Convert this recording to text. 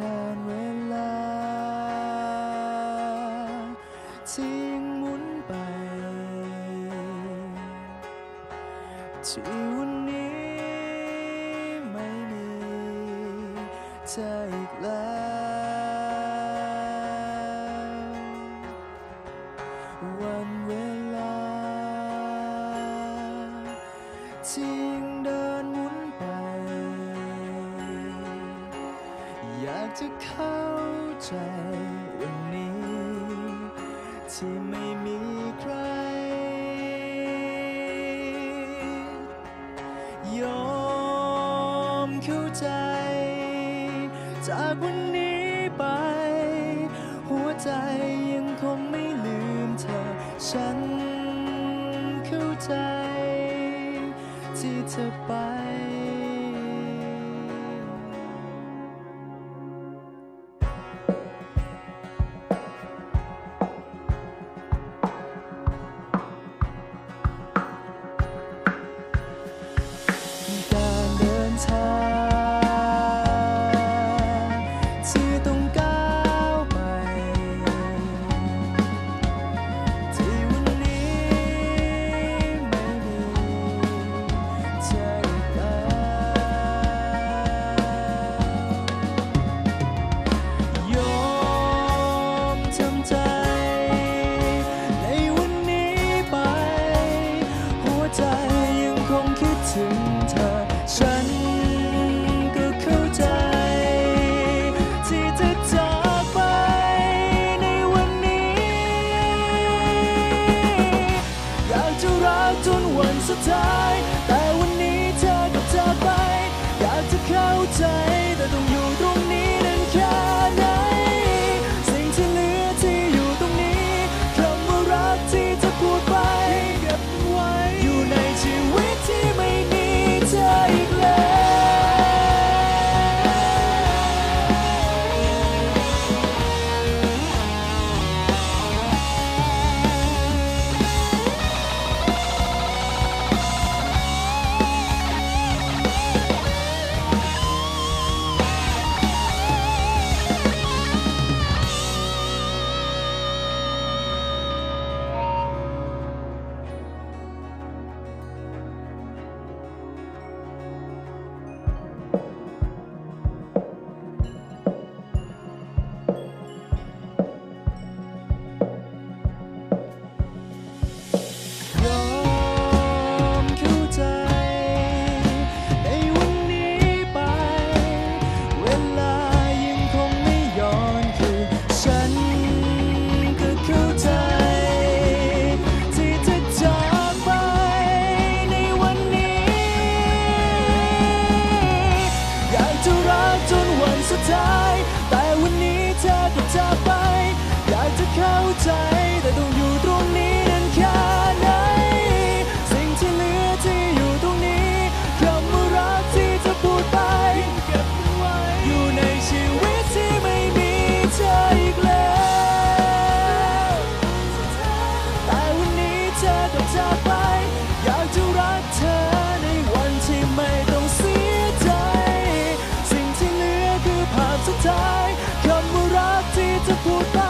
การเวลาที่ยังหมุนไป ที่วันนี้ไม่มีเธออีกแล้ว วันเวลาที่ยัง อยากจะเข้าใจวันนี้ ที่ไม่มีใคร ยอมเข้าใจ จากวันนี้ไป หัวใจยังคงไม่ลืมเธอ ฉันเข้าใจ ที่เธอไป ใจยังคงคิดถึงเธอ ฉันก็เข้าใจ ที่เธอจากไปในวันนี้ อยากจะรักจนวันสุดท้าย แต่วันนี้เธอก็จากไป อยากจะเข้าใจแต่ต้องอยู่ตรง ใจ แต่ต้องอยู่ตรงนี้นั้นแค่ไหน สิ่งที่เหลือที่อยู่ตรงนี้คำว่ารักที่จะพูดไปอยู่ในชีวิตที่ไม่มีเธออีกแล้ว แต่วันนี้เธอต้องจากไป อยากจะรักเธอในวันที่ไม่ต้องเสียใจ สิ่งที่เหลือคือภาพสุคำว่ารักที่จะพูดไป